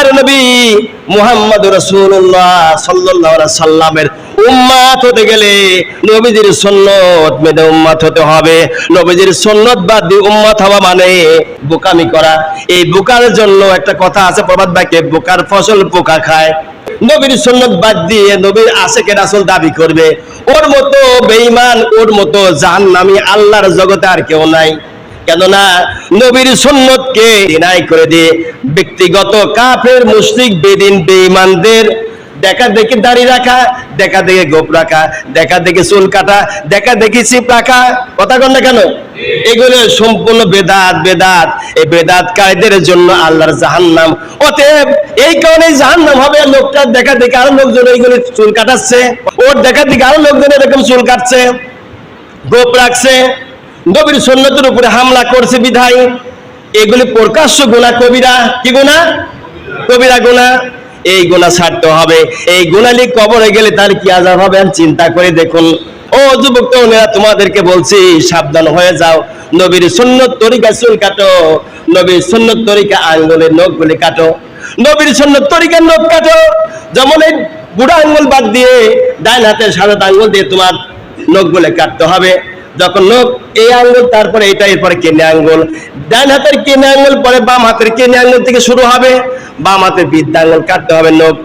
আল্লাহর নবী মুহাম্মদ রাসূলুল্লাহ সাল্লাল্লাহু আলাইহি সাল্লামের উম্মাত হতে গেলে নবীজির সুন্নত মেনে উম্মাত হতে হবে। নবীজির সুন্নত বাদ দিয়ে উম্মাত হওয়া মানে বোকামি করা। এই বোকার জন্য একটা কথা আছে প্রবাদ বাক্যে, বোকার ফসল পোকা খায়। নবীর সুন্নত বাদ দিয়ে নবীর আশেকের আসল দাবি করবে। ওর মতো বেঈমান, ওর মতো জাহান্নামী, আল্লাহর জগতে আর কেউ নাই। কেননা নবীর সুন্নতকে ডিনাই করে দিয়ে ব্যক্তিগত কাফের, মুশরিক, বেদিন, বেঈমানদের দেখা দেখি দাড়ি রাখা, দেখা দেখে গোপ রাখা, দেখা দেখি চুল কাটা, দেখা দেখি চিপ রাখা। কথা কন না কেন? এগুলো সম্পূর্ণ বেদাত বেদাত। এই বেদাত কায়দের জন্য আল্লাহর জাহান্নাম। অতএব এই কারণে জাহান্নাম হবে, লোকটা দেখা দেখে আরও লোকজন এইগুলো চুল কাটাচ্ছে, ওর দেখা দেখে আরও লোকজন এরকম চুল কাটছে, গোপ রাখছে। নবীর সন্ন্যতের উপরে হামলা করছে বিধায়। এগুলি প্রকাশ্য গুণা কবিরা। কি গুণা? কবিরা গোনা এই গোনা ছাড়তে হবে। এই গুণালি কবরে গেলে তার কি আজাব হবে? চিন্তা করে দেখুন। ও যুবক তরুণেরা, তোমাদেরকে বলছি, সাবধান হয়ে যাও। নবীর সুন্নত তরিকা চুল কাটো। নবীর সুন্নত তরিকা আঙ্গুলের নখ গুলি কাটো। নবীর সুন্নত তরিকার নখ কাটো। যেমন এই বুড়া আঙ্গুল বাদ দিয়ে ডাইন হাতে সাদা আঙ্গুল দিয়ে তোমার নখ বলে কাটতে হবে। যখন নখ এই আঙ্গুল, তারপরে এটা এরপরে কেনে আঙ্গুল। ডান হাতের কেনে আঙ্গুল, পরে বাম হাতের কেনে আঙ্গুল থেকে শুরু হবে। বাম হাতের বৃদ্ধাঙ্গুল কাটতে হবে নখ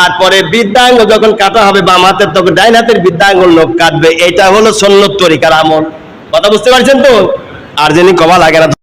আর পরে বৃদ্ধাঙ্গুল যখন কাটা হবে বাম হাতের, তখন ডাইন হাতের বৃদ্ধাঙ্গুল নখ কাটবে। এটা হলো সন্ন্যত তরিকার আমল। কথা বুঝতে পারছেন তো? আর যিনি কমা লাগে না